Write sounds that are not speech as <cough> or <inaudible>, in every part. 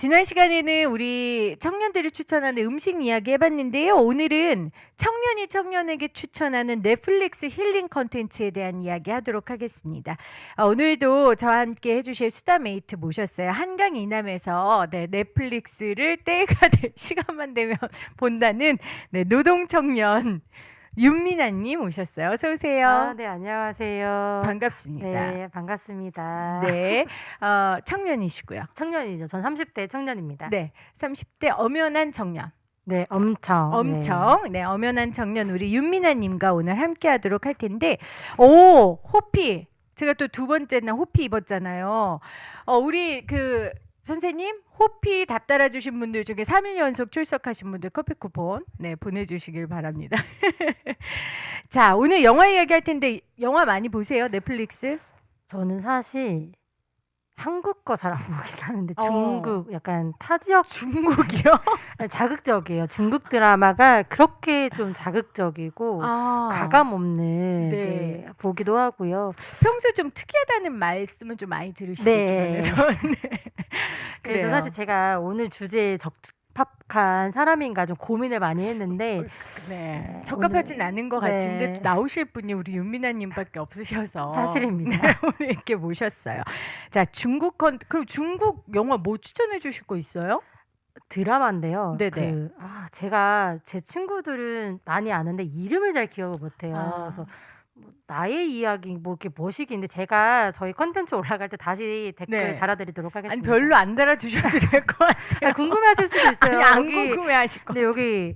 지난 시간에는 우리 청년들이 추천하는 음식 이야기 해봤는데요. 오늘은 청년이 청년에게 추천하는 넷플릭스 힐링 컨텐츠에 대한 이야기 하도록 하겠습니다. 아, 오늘도 저와 함께 해주실 수다메이트 모셨어요. 한강 이남에서 네, 넷플릭스를 때가 될 <laughs> 시간만 되면 본다는 네, 노동 청년 윤미나님 오셨어요. 어서 오세요. 아, 네, 안녕하세요. 반갑습니다. 네, 반갑습니다. 네, 어, 청년이시고요. 청년이죠. 전 30대 청년입니다. 네, 30대 엄연한 청년. 네, 엄청. 엄청 네 엄연한 청년 우리 윤미나님과 오늘 함께하도록 할 텐데 오 호피 제가 또 두 번째나 호피 입었잖아요. 어 우리 그 선생님 호피 답 달아주신 분들 중에 3일 연속 출석하신 분들 커피 쿠폰 네 보내주시길 바랍니다. <laughs> 자 오늘 영화 이야기 할 텐데 영화 많이 보세요 넷플릭스? 저는 사실 한국 거 잘 안 보긴 <laughs> 하는데 어. 중국 약간 타 지역 <laughs> 중국이요? 자극적이에요. 중국 드라마가 그렇게 좀 자극적이고 아 가감 없는 네. 네, 보기도 하고요. 평소 좀 특이하다는 말씀은 좀 많이 들으시죠 네. 주변에서. <laughs> 네. 그래서. 사실 제가 오늘 주제에 적 합한 사람인가 좀 고민을 많이 했는데 <laughs> 네. 네, 적합하진 않은 것 네. 같은데 또 나오실 분이 우리 윤미나님밖에 없으셔서 <laughs> 사실입니다. 네, 오늘 이렇게 모셨어요. 자 중국 컨 그럼 중국 영화 뭐 추천해 주실 거 있어요? 드라마인데요. 네네. 그, 아, 제가 제 친구들은 많이 아는데 이름을 잘 기억을 못해요. 아. 그래서 뭐 나의 이야기 뭐 이렇게 뭐시기인데 제가 저희 컨텐츠 올라갈 때 다시 댓글 네. 달아드리도록 하겠습니다. 아니 별로 안 달아주셔도 <laughs> 될 것 같아요. 아니, 궁금해하실 수도 있어요. 아니 안 여기- 궁금해하실 것 근데 여기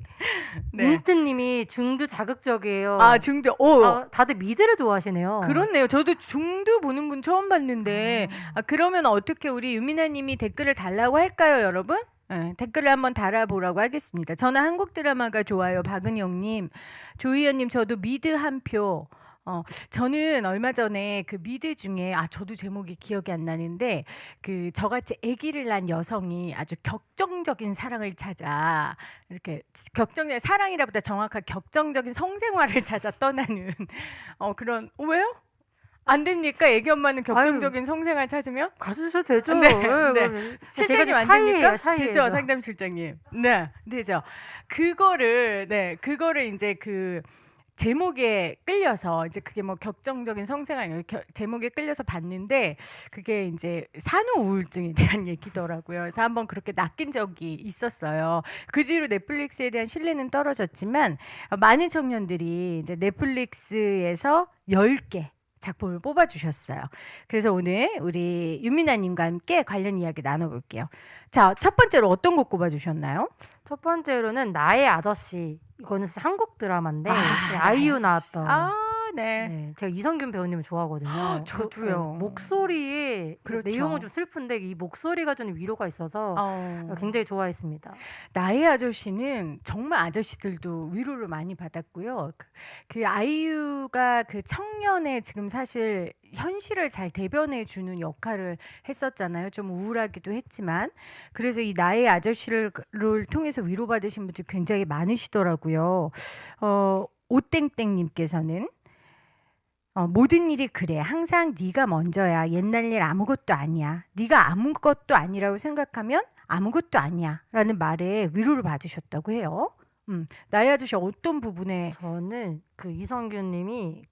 네. 민트님이 중두 자극적이에요. 아 중도 오 아, 다들 미드를 좋아하시네요. 그렇네요. 저도 중도 보는 분 처음 봤는데 아, 그러면 어떻게 우리 유미나님이 댓글을 달라고 할까요, 여러분? 네, 댓글을 한번 달아보라고 하겠습니다. 저는 한국 드라마가 좋아요, 박은영님, 조희연님, 저도 미드 한 표. 어, 저는 얼마 전에 그 미드 중에 아 저도 제목이 기억이 안 나는데 그 저같이 아기를 낳은 여성이 아주 격정적인 사랑을 찾아 이렇게 격정의 사랑이라보다 정확하게 격정적인 성생활을 <laughs> 찾아 떠나는 어 그런 어, 왜요? 안 됩니까? 애기 엄마는 격정적인 성생활 찾으면 가주셔도 되죠. 네, 예, 네. 그럼 실장님 안좀 됩니까? 샤이예요. 되죠, 상담 실장님. 네, 되죠. 그거를 네, 그거를 이제 그 제목에 끌려서 이제 그게 뭐 격정적인 이렇게 겨- 제목에 끌려서 봤는데 그게 이제 산후 우울증에 <laughs> 대한 얘기더라고요. 그래서 한번 그렇게 낚인 적이 있었어요. 그 뒤로 넷플릭스에 대한 신뢰는 떨어졌지만 어, 많은 청년들이 이제 넷플릭스에서 10개 작품을 뽑아 주셨어요. 그래서 오늘 우리 윤미나님과 함께 관련 이야기 나눠볼게요. 자, 첫 번째로 어떤 곡 꼽아 주셨나요? 첫 번째로는 나의 아저씨. 이거는 한국 드라마인데 아, 네, 아이유 나의 나왔던. 아, 네. 네, 제가 이성균 배우님을 좋아하거든요. 그, 저도요. 어, 목소리에 그렇죠. 내용은 좀 슬픈데 이 목소리가 좀 위로가 있어서 어, 굉장히 좋아했습니다. 나의 아저씨는 정말 아저씨들도 위로를 많이 받았고요. 그, 그 아이유가 그 청년의 지금 사실 현실을 잘 대변해 주는 역할을 했었잖아요. 좀 우울하기도 했지만 그래서 이 나의 아저씨를 를 통해서 위로받으신 분들이 굉장히 많으시더라고요. 어, 오땡땡님께서는 어, 모든 일이 그래. 항상 네가 먼저야. 옛날 일 아무것도 아니야. 네가 아무것도 아니라고 생각하면 아무것도 아니야라는 말에 위로를 받으셨다고 해요. 음, 나의 아저씨 어떤 부분에 저는 그 이성균 님이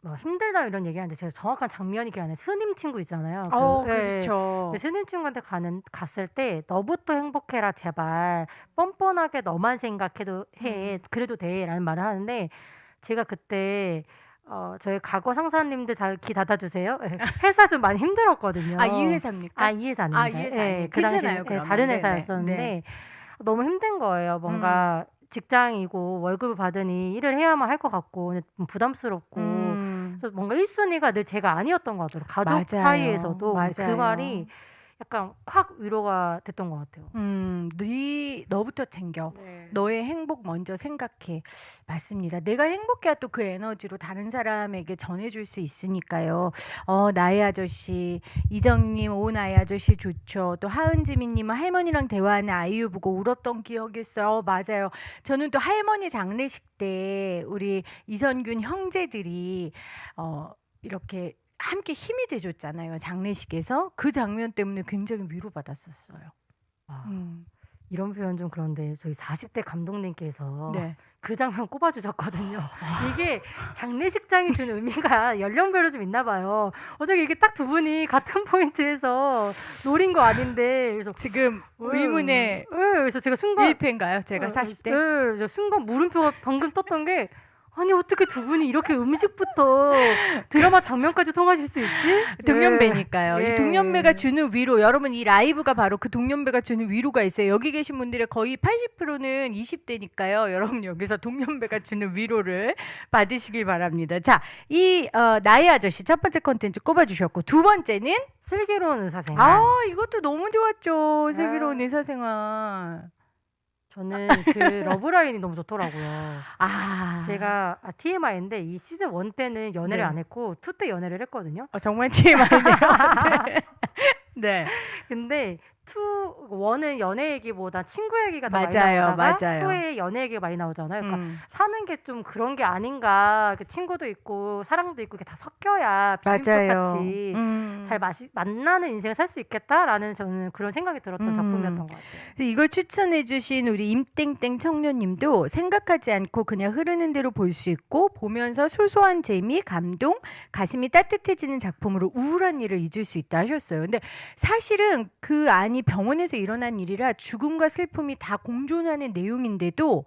뭐 힘들다 이런 얘기하는데 제가 정확한 장면이 기억 안 나요. 스님 친구 있잖아요. 그, 어, 예, 그렇죠. 그 스님 친구한테 가는 갔을 때 너부터 행복해라 제발 뻔뻔하게 너만 생각해도 해 음. 그래도 돼라는 말을 하는데 제가 그때 어 저희 과거 상사님들 다기 닫아주세요. 예, 회사 좀 많이 힘들었거든요. 아, 이 회사입니까? 아, 이 회사 아닙니다. 아, 이 회사 예. 그 괜찮아요, 예, 그러면. 다른 네네. 회사였었는데 네. 너무 힘든 거예요. 뭔가 직장이고 월급을 받으니 일을 해야만 할 것 같고 부담스럽고 음, 그래서 뭔가 1순위가 늘 제가 아니었던 것 같더라고요. 가족 맞아요. 사이에서도 맞아요. 그 말이 약간 확 위로가 됐던 것 같아요. 음, 네 너부터 챙겨. 네. 너의 행복 먼저 생각해. 맞습니다. 내가 행복해야 또 그 에너지로 다른 사람에게 전해줄 수 있으니까요. 어, 나의 아저씨, 이정님, 오, 나의 아저씨 좋죠. 또 하은지민님은 할머니랑 대화하는 아이유 보고 울었던 기억이 있어요. 어, 맞아요. 저는 또 할머니 장례식 때 우리 이선균 형제들이 어, 이렇게 함께 힘이 돼줬잖아요. 장례식에서 그 장면 때문에 굉장히 위로받았었어요. 아, 음. 이런 표현 좀 그런데 저희 40대 감독님께서 네. 그 장면 꼽아주셨거든요. <laughs> 이게 장례식장이 준 의미가 연령별로 좀 있나 봐요. 어떻게 이게 딱 두 분이 같은 포인트에서 노린 거 아닌데 그래서 지금 의문의 예, 그래서 제가 순간 1패인가요? 제가 어, 40대? 예, 저 순간 물음표가 방금 떴던 게 아니 어떻게 두 분이 이렇게 음식부터 드라마 장면까지 통하실 수 있지? 동년배니까요. 예. 이 동년배가 주는 위로, 여러분 이 라이브가 바로 그 동년배가 주는 위로가 있어요. 여기 계신 분들의 거의 80%는 20대니까요. <laughs> 여러분 여기서 동년배가 주는 위로를 받으시길 바랍니다. 자, 이 어, 나의 아저씨 첫 번째 컨텐츠 꼽아주셨고 두 번째는 슬기로운 의사생활. 아 이것도 너무 좋았죠. 네. 슬기로운 의사생활. 저는 그 러브라인이 너무 좋더라고요. 아 제가 아, TMI인데 이 시즌 1 때는 연애를 네. 안 했고 2때 연애를 했거든요. 어, 정말 TMI네요. <laughs> 네. 네. 근데 2 1은 연애 얘기보다 친구 얘기가 더 맞아요, 많이 나오다가. 2에 연애 얘기가 많이 나오잖아요. 그러니까 음. 사는 게 좀 그런 게 아닌가. 그 친구도 있고 사랑도 있고 이게 다 섞여야. 비빔밥같이 음. 잘 마시, 만나는 인생을 살 수 있겠다라는 저는 그런 생각이 들었던 음. 작품이었던 것 같아요. 이걸 추천해주신 우리 임땡땡 청년님도 생각하지 않고 그냥 흐르는 대로 볼 수 있고 보면서 소소한 재미, 감동, 가슴이 따뜻해지는 작품으로 우울한 일을 잊을 수 있다 하셨어요. 근데 사실은 그 안이 병원에서 일어난 일이라 죽음과 슬픔이 다 공존하는 내용인데도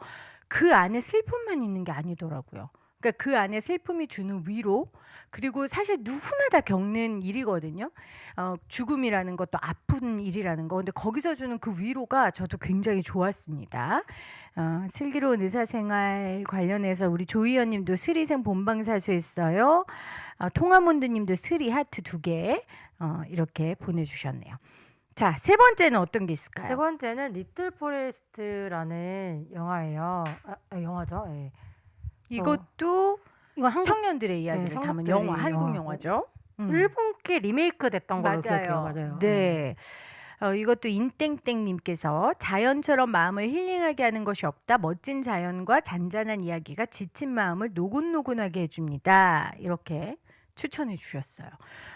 그 안에 슬픔만 있는 게 아니더라고요. 그러니까 그 안에 슬픔이 주는 위로 그리고 사실 누구나 다 겪는 일이거든요. 어, 죽음이라는 것도 아픈 일이라는 거. 근데 거기서 주는 그 위로가 저도 굉장히 좋았습니다. 어, 슬기로운 의사생활 관련해서 우리 조희연님도 스리생 본방사수했어요. 어, 통화몬드님도 스리 하트 두 개. 어, 이렇게 보내주셨네요. 자, 세 번째는 어떤 게 있을까요? 세 번째는 리틀 포레스트라는 영화예요. 아, 아, 영화죠. 예. 이것도 이거 한국 청년들의 이야기를 네, 담은 청년들의 영화, 한국 영화. 영화죠. 음. 일본계 리메이크 됐던 걸로 기억해요. 맞아요. 네. 어, 이것도 인땡땡님께서 자연처럼 마음을 힐링하게 하는 것이 없다. 멋진 자연과 잔잔한 이야기가 지친 마음을 노곤노곤하게 해줍니다. 이렇게 추천해 주셨어요.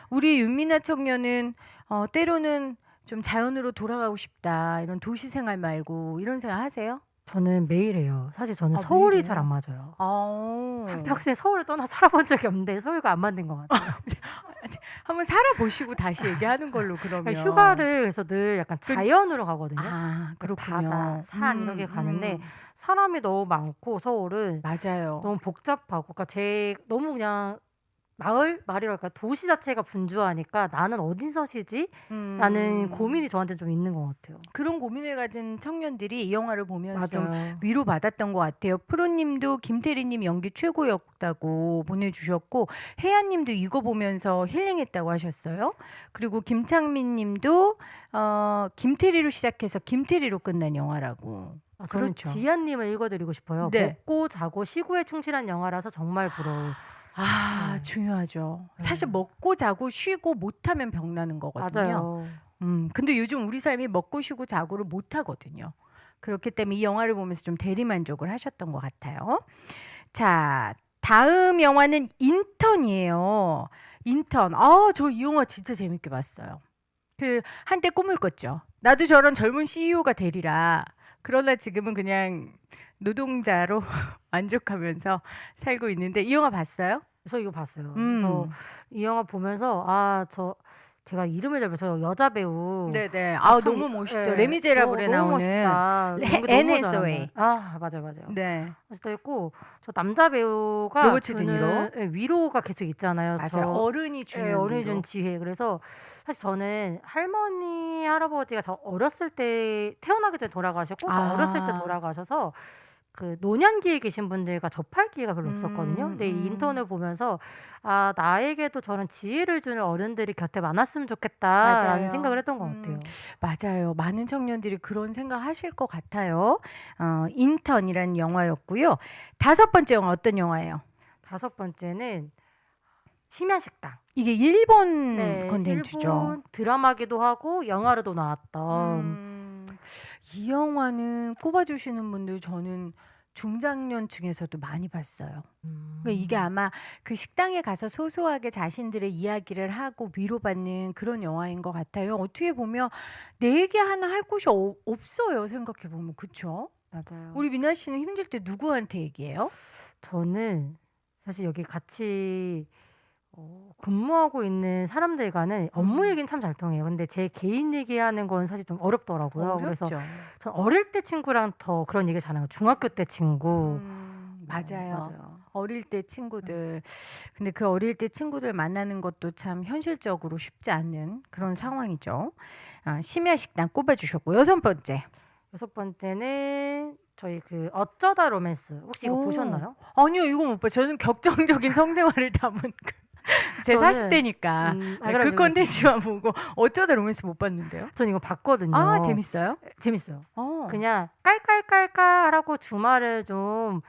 우리 윤미나 청년은 어, 때로는 좀 자연으로 돌아가고 싶다. 이런 도시 생활 말고 이런 생각 하세요? 저는 매일 해요. 사실 저는 아, 서울이 매일이요? 잘 안 맞아요. 어. <laughs> 평생 서울을 떠나 살아본 적이 없는데 서울과 안 맞는 것 같아요. <laughs> 한번 살아보시고 다시 얘기하는 걸로 그러면. 그러니까 휴가를 그래서 늘 약간 자연으로 가거든요. 아, 그렇군요. 바다, 산 음, 이렇게 가는데 음. 사람이 너무 많고 서울은 맞아요. 너무 복잡하고 그러니까 제 너무 그냥 마을 마을이랄까 도시 자체가 분주하니까 나는 어디서 쉬지? 음. 라는 고민이 저한테 좀 있는 것 같아요. 그런 고민을 가진 청년들이 이 영화를 보면서 좀 맞아요. 위로 받았던 것 같아요. 프로님도 김태리님 연기 최고였다고 보내주셨고 혜연님도 이거 보면서 힐링했다고 하셨어요. 그리고 김창민님도 어, 김태리로 시작해서 김태리로 끝난 영화라고. 아, 저는 그렇죠. 지안님을 읽어드리고 싶어요. 네. 먹고 자고 쉬고에 충실한 영화라서 정말 부러워. 아 네. 중요하죠. 네. 사실 먹고 자고 쉬고 못하면 병나는 거거든요. 맞아요. 음, 근데 요즘 우리 삶이 먹고 쉬고 자고를 못 하거든요. 그렇기 때문에 이 영화를 보면서 좀 대리만족을 하셨던 것 같아요. 자, 다음 영화는 인턴이에요. 인턴. 아, 저 이 영화 진짜 재밌게 봤어요. 그 한때 꿈을 꿨죠. 나도 저런 젊은 CEO가 되리라. 그러나 지금은 그냥 노동자로 <laughs> 만족하면서 살고 있는데 이 영화 봤어요? 저 이거 봤어요. 음. 그래서 이 영화 보면서 아 저 제가 이름을 잘 모르죠. 여자 배우. 네네. 아, 참 너무 이- 멋있죠. 예, 레미제라블에 너무- 너무 나오는. 멋있다. 너무. 잘한다. 아 맞아요 맞아요. 네. 멋있다 했고 저 남자 배우가 로버트 드니로. 예, 위로가 계속 있잖아요. 맞아요. 저 어른이 주는 예, 어른이. 준 지혜. 그래서 사실 저는 할머니 할아버지가 저 어렸을 때 태어나기 전에 돌아가셨고 저 아. 어렸을 때 돌아가셔서 그 노년기에 계신 분들과 접할 기회가 별로 없었거든요. 음, 근데 이 음. 인턴을 보면서 아 나에게도 저런 지혜를 주는 어른들이 곁에 많았으면 좋겠다라는 맞아요. 생각을 했던 것 음. 같아요. 맞아요. 많은 청년들이 그런 생각 하실 것 같아요. 어, 인턴이라는 영화였고요. 다섯 번째 영화 어떤 영화예요? 다섯 번째는 심야식당. 이게 일본 네, 콘텐츠죠. 일본 드라마기도 하고 영화로도 나왔던 음, 이 영화는 꼽아주시는 분들 저는 중장년층에서도 많이 봤어요. 음. 그러니까 이게 아마 그 식당에 가서 소소하게 자신들의 이야기를 하고 위로받는 그런 영화인 것 같아요. 어떻게 보면 내 얘기 하나 할 곳이 어- 없어요. 생각해 보면 그렇죠. 맞아요. 우리 미나 씨는 힘들 때 누구한테 얘기해요? 저는 사실 여기 같이 어, 근무하고 있는 사람들 과는 업무 음. 얘기는 참 잘 통해요. 근데 제 개인 얘기하는 건 사실 좀 어렵더라고요. 그래서 어렵죠. 전 어릴 때 친구랑 더 그런 얘기 잘해요. 중학교 때 친구. 음, 어, 맞아요. 맞아요. 어릴 때 친구들. 근데 그 어릴 때 친구들 만나는 것도 참 현실적으로 쉽지 않는 그런 상황이죠. 아, 심야 식당 꼽아주셨고 여섯 번째. 여섯 번째는 저희 그 어쩌다 로맨스 혹시 이거 오. 보셨나요? 아니요, 이거 못 봐. 저는 격정적인 성생활을 담은 그- <laughs> 제 저는, 40대니까 음, 아, 그 그럼 콘텐츠만 보고 어쩌다 로맨스 못 봤는데요? 전 이거 봤거든요. 아 재밌어요? 재밌어요. 어. 그냥 깔깔깔깔하고 주말을 좀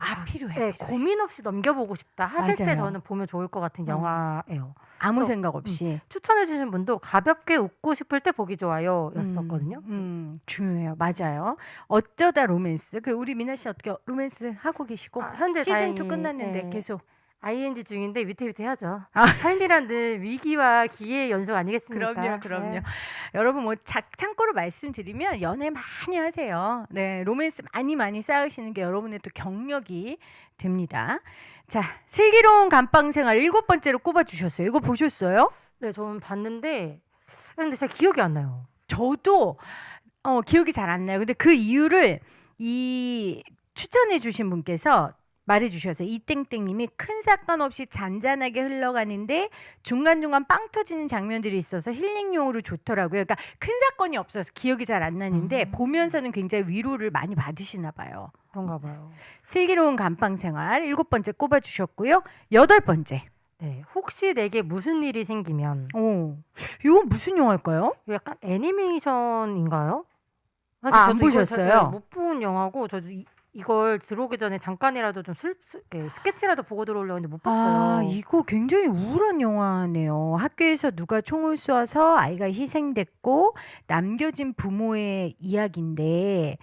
아 필요해. 네, 필요해. 고민 없이 넘겨보고 싶다 하실 때 맞아요. 저는 보면 좋을 것 같은 음. 영화예요. 아무 또, 생각 없이 추천해주신 분도 가볍게 웃고 싶을 때 보기 좋아요 였었거든요. 음, 음, 중요해요. 맞아요. 어쩌다 로맨스. 그 우리 미나 씨 어떻게 로맨스 하고 계시고 아, 현재 시즌 2 다행히, 끝났는데 네. 계속 ING 중인데 위태위태하죠. 아. 삶이란 늘 위기와 기회의 연속 아니겠습니까? 그럼요, 그럼요. 네. 여러분 뭐 자, 참고로 말씀드리면 연애 많이 하세요. 네, 로맨스 많이 많이 쌓으시는 게 여러분의 또 경력이 됩니다. 자, 슬기로운 감방 생활 일곱 번째로 꼽아 주셨어요. 이거 보셨어요? 네, 저는 봤는데 근데 제가 기억이 안 나요. 저도 어, 기억이 잘 안 나요. 근데 그 이유를 이 추천해 주신 분께서 말해 주셔서 이땡땡님이 큰 사건 없이 잔잔하게 흘러가는데 중간중간 빵 터지는 장면들이 있어서 힐링용으로 좋더라고요. 그러니까 큰 사건이 없어서 기억이 잘 안 나는데 음. 보면서는 굉장히 위로를 많이 받으시나 봐요. 그런가 봐요. 슬기로운 감방 생활 일곱 번째 꼽아 주셨고요. 여덟 번째. 네, 혹시 내게 무슨 일이 생기면 오, 이건 무슨 영화일까요? 약간 애니메이션인가요? 아, 안 저도 이걸 보셨어요? 잘- 네, 못본 영화고 저도 이, 이걸 들어오기 전에 잠깐이라도 좀 슬, 슬, 스케치라도 보고 들어오려고 했는데 못 봤어요. 아, 이거 굉장히 우울한 영화네요. 학교에서 누가 총을 쏘아서 아이가 희생됐고 남겨진 부모의 이야기인데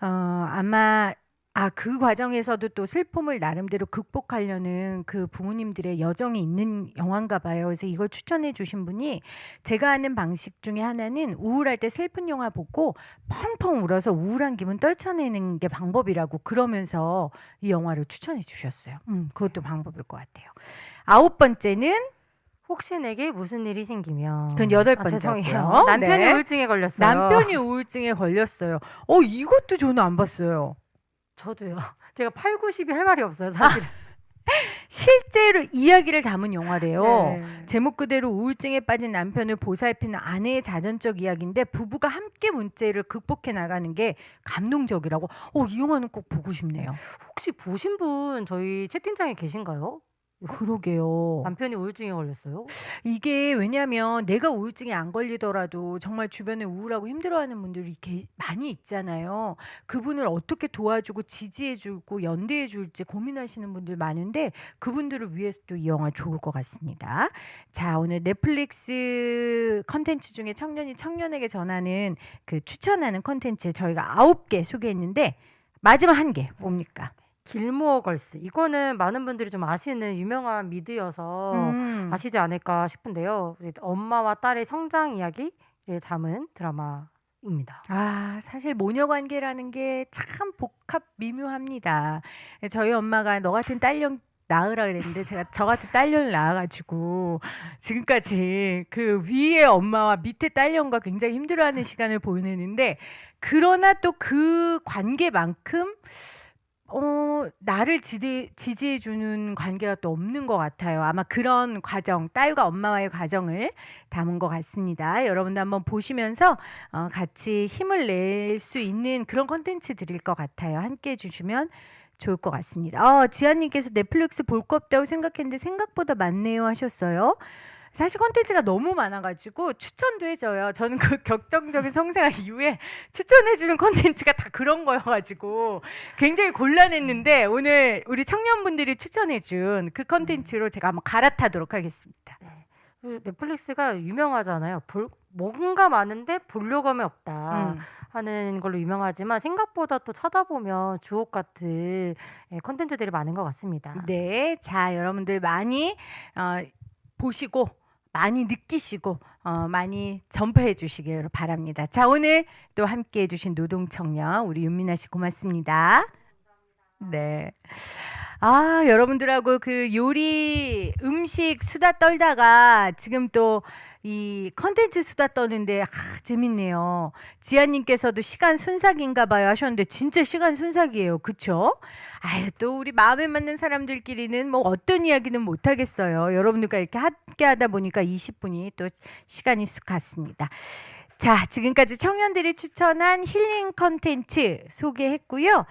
어, 아마 아, 그 과정에서도 또 슬픔을 나름대로 극복하려는 그 부모님들의 여정이 있는 영화인가 봐요. 그래서 이걸 추천해 주신 분이 제가 아는 방식 중에 하나는 우울할 때 슬픈 영화 보고 펑펑 울어서 우울한 기분 떨쳐내는 게 방법이라고 그러면서 이 영화를 추천해 주셨어요. 음, 그것도 방법일 것 같아요. 아홉 번째는 혹시 내게 무슨 일이 생기면 그건 여덟 아, 번째고요. 죄송해요. 남편이 네. 우울증에 걸렸어요. 남편이 우울증에 걸렸어요. 어, 이것도 저는 안 봤어요. 저도요. <laughs> 제가 8, 90이 할 말이 없어요, 사실. 실제로 이야기를 담은 영화래요. 네. 제목 그대로 우울증에 빠진 남편을 보살피는 아내의 자전적 이야기인데 부부가 함께 문제를 극복해 나가는 게 감동적이라고. 어, 이 영화는 꼭 보고 싶네요. 혹시 보신 분 저희 채팅창에 계신가요? 그러게요. 남편이 우울증에 걸렸어요? 이게 왜냐하면 내가 우울증에 안 걸리더라도 정말 주변에 우울하고 힘들어하는 분들이 게- 많이 있잖아요. 그분을 어떻게 도와주고 지지해주고 연대해줄지 고민하시는 분들 많은데 그분들을 위해서도 이 영화 좋을 것 같습니다. 자 오늘 넷플릭스 컨텐츠 중에 청년이 청년에게 전하는 그 추천하는 컨텐츠 저희가 아홉 개 소개했는데 마지막 한 개 뭡니까? 길모어 걸스. 이거는 많은 분들이 좀 아시는 유명한 미드여서 음. 아시지 않을까 싶은데요. 엄마와 딸의 성장 이야기를 담은 드라마입니다. 아, 사실 모녀 관계라는 게 참 복합 미묘합니다. 저희 엄마가 너 같은 딸년 낳으라 그랬는데 제가 저 같은 딸년을 낳아가지고 지금까지 그 위에 엄마와 밑에 딸년과 굉장히 힘들어하는 시간을 보내는데 그러나 또 그 관계만큼 어, 나를 지지, 지지해주는 관계가 또 없는 것 같아요. 아마 그런 과정, 딸과 엄마와의 과정을 담은 것 같습니다. 여러분도 한번 보시면서 어, 같이 힘을 낼 수 있는 그런 컨텐츠들일 것 같아요. 함께 해주시면 좋을 것 같습니다. 어, 지아님께서 넷플릭스 볼 거 없다고 생각했는데 생각보다 많네요 하셨어요. 사실 컨텐츠가 너무 많아가지고 추천도 해줘요. 저는 그 <laughs> 격정적인 성생활 이후에 추천해주는 컨텐츠가 다 그런 거여가지고 굉장히 곤란했는데 오늘 우리 청년분들이 추천해준 그 컨텐츠로 제가 한번 갈아타도록 하겠습니다. 그 넷플릭스가 유명하잖아요. 볼, 뭔가 많은데 볼료감이 없다 음. 하는 걸로 유명하지만 생각보다 또 찾아보면 주옥 같은 예, 컨텐츠들이 많은 것 같습니다. 네, 자 여러분들 많이 어, 보시고 많이 느끼시고 어, 많이 점프해 주시길 바랍니다. 자 오늘 또 함께해 주신 노동 청년 우리 윤민아 씨 고맙습니다. 네. 아 여러분들하고 그 요리 음식 수다 떨다가 지금 또 이 컨텐츠 수다 떠는데 아, 재밌네요. 지아님께서도 시간 순삭인가 봐요 하셨는데 진짜 시간 순삭이에요. 그쵸? 아유 또 우리 마음에 맞는 사람들끼리는 뭐 어떤 이야기는 못 하겠어요. 여러분들과 이렇게 함께 하다 보니까 20분이 또 시간이 쑥 갔습니다. 자, 지금까지 청년들이 추천한 힐링 컨텐츠 소개했고요.